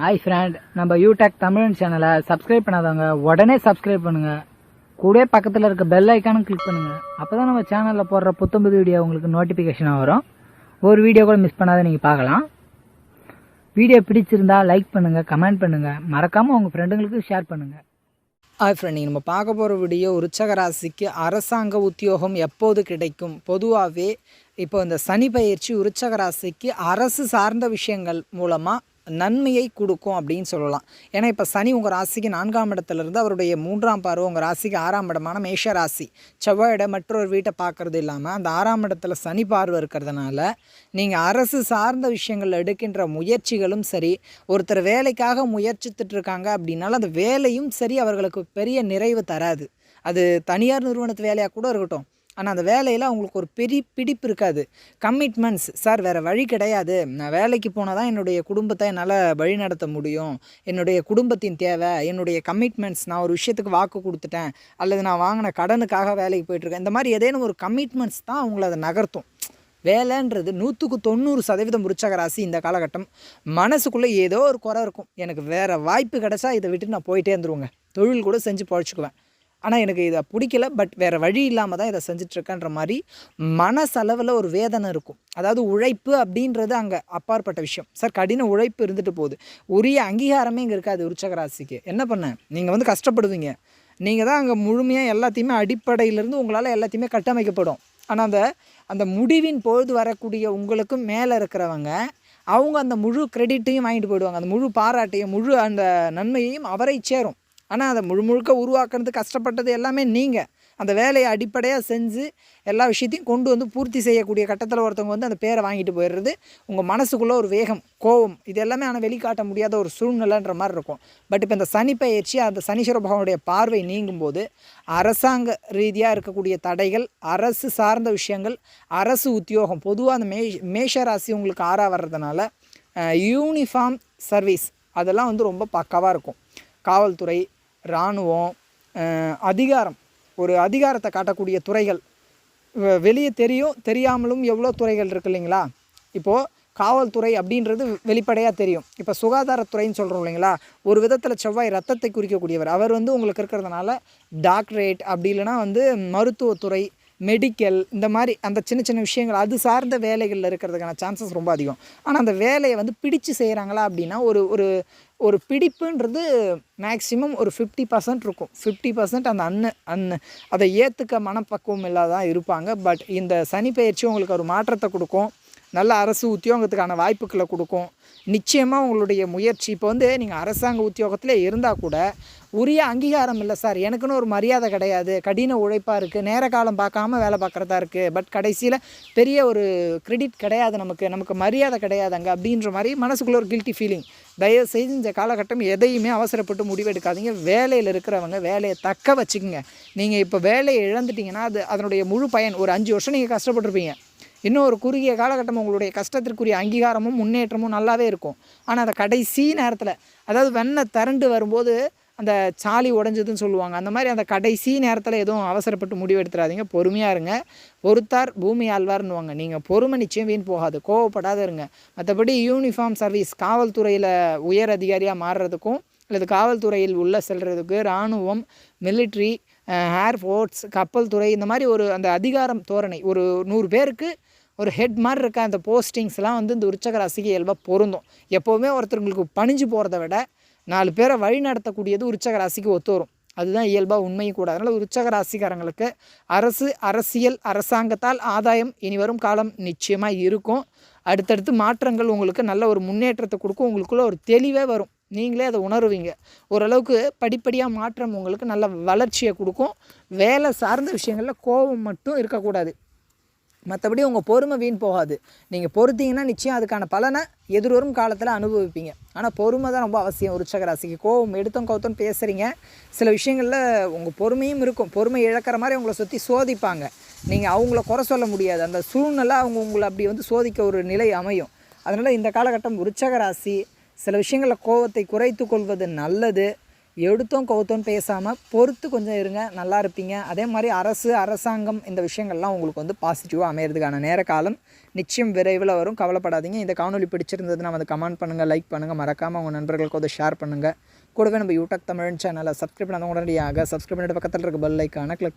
Hi friend நம்ம யூடெக் தமிழ் சேனலை subscribe பண்ணாதவங்க உடனே சப்ஸ்கிரைப் பண்ணுங்க. கூட பக்கத்தில் இருக்க பெல் ஐக்கானும் கிளிக் பண்ணுங்க. அப்பதான் நம்ம சேனலில் போடுற புத்தம்புது வீடியோ உங்களுக்கு நோட்டிஃபிகேஷனாக வரும். ஒரு வீடியோ கூட மிஸ் பண்ணாத நீங்கள் பார்க்கலாம். வீடியோ பிடிச்சிருந்தா லைக் பண்ணுங்கள் கமெண்ட் பண்ணுங்கள் மறக்காமல் உங்கள் ஃப்ரெண்டுங்களுக்கு ஷேர் பண்ணுங்கள் ஹாய் ஃப்ரெண்ட் நம்ம பார்க்க போகிற வீடியோ உற்சகராசிக்கு அரசாங்க உத்தியோகம் எப்போது கிடைக்கும்? பொதுவாகவே இப்போ இந்த சனி பயிற்சி உற்சகராசிக்கு அரசு சார்ந்த விஷயங்கள் மூலமாக நன்மையை கொடுக்கும் அப்படின்னு சொல்லலாம். ஏன்னா இப்போ சனி உங்கள் ராசிக்கு நான்காம் இடத்துலேருந்து அவருடைய மூன்றாம் பார்வை உங்கள் ராசிக்கு ஆறாம் இடமான மேஷ ராசி. செவ்வாயிட மற்றொரு வீட்டை பார்க்குறது இல்லாமல் அந்த ஆறாம் இடத்துல சனி பார்வை இருக்கிறதுனால நீங்கள் அரசு சார்ந்த விஷயங்கள் எடுக்கின்ற முயற்சிகளும் சரி ஒருத்தர் வேலைக்காக முயற்சித்துட்டு இருக்காங்க அப்படின்னாலும் அந்த வேலையும் சரி அவர்களுக்கு பெரிய நிறைவு தராது. அது தனியார் நிறுவனத்து வேலையாக கூட இருக்கட்டும். ஆனால் அந்த வேலையில் அவங்களுக்கு ஒரு பெரிய பிடிப்பு இருக்காது. கமிட்மெண்ட்ஸ் சார் வேறு வழி கிடையாது. நான் வேலைக்கு போனால் தான் என்னுடைய குடும்பத்தை என்னால் வழி நடத்த முடியும். என்னுடைய குடும்பத்தின் தேவை என்னுடைய கமிட்மெண்ட்ஸ் நான் ஒரு விஷயத்துக்கு வாக்கு கொடுத்துட்டேன். அல்லது நான் வாங்கின கடனுக்காக வேலைக்கு போயிட்டுருக்கேன். இந்த மாதிரி ஏதேனும் ஒரு கமிட்மெண்ட்ஸ் தான் அவங்கள அதை நகர்த்தும். வேலைன்றது நூற்றுக்கு தொண்ணூறு சதவீதம் விருச்சக ராசி இந்த காலகட்டம். மனசுக்குள்ளே ஏதோ ஒரு குறை இருக்கும். எனக்கு வேறு வாய்ப்பு கிடைச்சா இதை விட்டு நான் போயிட்டே இருந்துருவேங்க. தொழில் கூட செஞ்சு பழச்சிக்குவேன். ஆனால் எனக்கு இதை பிடிக்கல. பட் வேறு வழி இல்லாமல் தான் இதை செஞ்சிட்ருக்கேன்ற மாதிரி மனசளவில் ஒரு வேதனை இருக்கும். அதாவது உழைப்பு அப்படின்றது அங்கே அப்பாற்பட்ட விஷயம். சார் கடின உழைப்பு இருந்துட்டு போகுது. உரிய அங்கீகாரமே இங்கே இருக்காது உற்சகராசிக்கு என்ன பண்ண? நீங்கள் வந்து கஷ்டப்படுவீங்க. நீங்கள் தான் அங்கே முழுமையாக எல்லாத்தையுமே அடிப்படையிலேருந்து உங்களால் எல்லாத்தையுமே கட்டமைக்கப்படும். ஆனால் அந்த அந்த முடிவின் பொழுது வரக்கூடிய உங்களுக்கும் மேலே இருக்கிறவங்க அவங்க அந்த முழு கிரெடிட்டையும் வாங்கிட்டு போயிடுவாங்க. அந்த முழு பாராட்டையும் முழு அந்த நன்மையையும் அவரை சேரும். ஆனால் அதை முழு முழுக்க உருவாக்குறது கஷ்டப்பட்டது எல்லாமே நீங்கள் அந்த வேலையை அடிப்படையாக செஞ்சு எல்லா விஷயத்தையும் கொண்டு வந்து பூர்த்தி செய்யக்கூடிய கட்டத்தில் ஒருத்தவங்க வந்து அந்த பேரை வாங்கிட்டு போயிடுறது உங்கள் மனசுக்குள்ளே ஒரு வேகம் கோபம் இது எல்லாமே ஆனால் வெளிக்காட்ட முடியாத ஒரு சூழ்நிலைன்ற மாதிரி இருக்கும். பட் இப்போ இந்த சனி பயிற்சி அந்த சனீஸ்வர பகவானுடைய பார்வை நீங்கும்போது அரசாங்க ரீதியாக இருக்கக்கூடிய தடைகள் அரசு சார்ந்த விஷயங்கள் அரசு உத்தியோகம் பொதுவாக அந்த மே மேஷ ராசி உங்களுக்கு ஆறாக வர்றதுனால யூனிஃபார்ம் சர்வீஸ் அதெல்லாம் வந்து ரொம்ப பக்காவாக இருக்கும். காவல்துறை இராணுவம் அதிகாரம். ஒரு அதிகாரத்தை காட்டக்கூடிய துறைகள். வெளியே தெரியும் தெரியாமலும் எவ்வளோ துறைகள் இருக்கு இல்லைங்களா? இப்போது காவல்துறை அப்படின்றது வெளிப்படையாக தெரியும். இப்போ சுகாதாரத்துறைன்னு சொல்கிறோம் இல்லைங்களா? ஒரு விதத்தில் செவ்வாய் ரத்தத்தை குறிக்கக்கூடியவர். அவர் வந்து உங்களுக்கு இருக்கிறதுனால டாக்டரேட் அப்படி இல்லைன்னா வந்து மருத்துவத்துறை மெடிக்கல் இந்த மாதிரி அந்த சின்ன சின்ன விஷயங்கள் அது சார்ந்த வேலைகளில் இருக்கிறதுக்கான சான்சஸ் ரொம்ப அதிகம். ஆனால் அந்த வேலையை வந்து பிடிச்சு செய்கிறாங்களா அப்படின்னா ஒரு ஒரு ஒரு பிடிப்புன்றது மேக்ஸிமம் ஒரு ஃபிஃப்டி பர்சன்ட் இருக்கும். ஃபிஃப்டி பர்சன்ட் அந்த அண்ணன் அண்ணன் அதை ஏற்றுக்க மனப்பக்குவம் இல்லாதான் இருப்பாங்க. பட் இந்த சனி பயிற்சி உங்களுக்கு ஒரு மாற்றத்தை கொடுக்கும். நல்ல அரசு உத்தியோகத்துக்கான வாய்ப்புகளை கொடுக்கும். நிச்சயமாக உங்களுடைய முயற்சி. இப்போ வந்து நீங்கள் அரசாங்க உத்தியோகத்தில் இருந்தால் கூட உரிய அங்கீகாரம் இல்லை சார். எனக்குன்னு ஒரு மரியாதை கிடையாது. கடின உழைப்பாக இருக்குது நேர காலம் பார்க்காம வேலை பார்க்குறதா இருக்குது பட் கடைசியில் பெரிய ஒரு கிரெடிட் கிடையாது நமக்கு. நமக்கு மரியாதை கிடையாதுங்க அப்படின்ற மாதிரி மனசுக்குள்ளே ஒரு கில்ட்டி ஃபீலிங் தயவு செய்து இந்த காலகட்டம் எதையுமே அவசரப்பட்டு முடிவெடுக்காதீங்க. வேலையில் இருக்கிறவங்க வேலையை தக்க வச்சுக்கோங்க. நீங்கள் இப்போ வேலையை இழந்துட்டீங்கன்னா அது அதனுடைய முழு பயன். ஒரு அஞ்சு வருஷம் நீங்கள் கஷ்டப்பட்டுருப்பீங்க. இன்னும் ஒரு குறுகிய காலகட்டம் உங்களுடைய கஷ்டத்திற்குரிய அங்கீகாரமும் முன்னேற்றமும் நல்லாவே இருக்கும். ஆனால் அந்த கடைசி நேரத்தில் அதாவது வெண்ணெய் திரண்டு வரும்போது அந்த சாலி உடஞ்சதுன்னு சொல்லுவாங்க. அந்த மாதிரி அந்த கடைசி நேரத்தில் எதுவும் அவசரப்பட்டு முடிவெடுத்துடாதீங்க பொறுமையாக இருங்க. பொறுத்தார் பூமி ஆழ்வார்னுவாங்க நீங்கள் பொறுமை நிச்சயம் வீண் போகாது. கோவப்படாத இருங்க மற்றபடி யூனிஃபார்ம் சர்வீஸ் காவல்துறையில் உயர் அதிகாரியாக மாறுறதுக்கும் அல்லது காவல்துறையில் உள்ள செல்றதுக்கு இராணுவம் மிலிட்ரி ஏர்ஃபோர்ஸ் கப்பல் துறை இந்த மாதிரி ஒரு அந்த அதிகாரம் தோரணை ஒரு நூறு பேருக்கு ஒரு ஹெட் மாதிரி இருக்க அந்த போஸ்டிங்ஸ்லாம் வந்து இந்த உற்சக ராசிக்கு இயல்பாக பொருந்தும். எப்போவுமே ஒருத்தருங்களுக்கு பணிஞ்சு போகிறத விட நாலு பேரை வழி நடத்தக்கூடியது உற்சக ராசிக்கு ஒத்து வரும். அதுதான் இயல்பாக உண்மையும் கூட. அதனால் உற்சக ராசிக்காரங்களுக்கு அரசு அரசியல் அரசாங்கத்தால் ஆதாயம் இனி வரும் காலம் நிச்சயமாக இருக்கும். அடுத்தடுத்து மாற்றங்கள் உங்களுக்கு நல்ல ஒரு முன்னேற்றத்தை கொடுக்கும். உங்களுக்குள்ளே ஒரு தெளிவே வரும். நீங்களே அதை உணருவீங்க. ஓரளவுக்கு படிப்படியாக மாற்றம் உங்களுக்கு நல்ல வளர்ச்சியை கொடுக்கும். வேலை சார்ந்த விஷயங்களில் கோபம் மட்டும் இருக்கக்கூடாது. மற்றபடி உங்கள் பொறுமை வீண் போகாது. நீங்கள் பொறுத்தீங்கன்னா நிச்சயம் அதுக்கான பலனை எதிர்வரும் காலத்தில் அனுபவிப்பீங்க. ஆனால் பொறுமை தான் ரொம்ப அவசியம். உற்சக ராசிக்கு கோவம் எடுத்தோம் கவுத்தோம் பேசுகிறீங்க சில விஷயங்களில் உங்கள் பொறுமையும் இருக்கும். பொறுமை இழக்கிற மாதிரி உங்களை சுற்றி சோதிப்பாங்க. நீங்கள் அவங்கள குறை சொல்ல முடியாது. அந்த சூழ்நிலை அவங்க உங்களை அப்படி வந்து சோதிக்க ஒரு நிலை அமையும். அதனால் இந்த காலகட்டம் உற்சக ராசி சில விஷயங்களில் கோவத்தை குறைத்து கொள்வது நல்லது. எடுத்தோம் கவுத்தோம் பேசாமல் பொறுத்து கொஞ்சம் இருங்க நல்லா இருப்பீங்க. அதே மாதிரி அரசு அரசாங்கம் இந்த விஷயங்கள்லாம் உங்களுக்கு வந்து பாசிட்டிவாக அமையிறதுக்கான நேர காலம் நிச்சயம் விரைவில் வரும். கவலைப்படாதீங்க. இந்த காணொலி பிடிச்சிருந்ததுன்னா வந்து கமெண்ட் பண்ணுங்கள் லைக் பண்ணுங்கள் மறக்காமல் உங்கள் நண்பர்களுக்கு வந்து ஷேர் பண்ணுங்கள் கூடவே நம்ம யூடியூப் தமிழ் சேனலை சப்ஸ்கிரைப் பண்ணாத உடனடியாக சப்ஸ்கிரைப் பண்ணிட்டு பக்கத்தில் இருக்க பெல் ஐக்கானை கிளிக்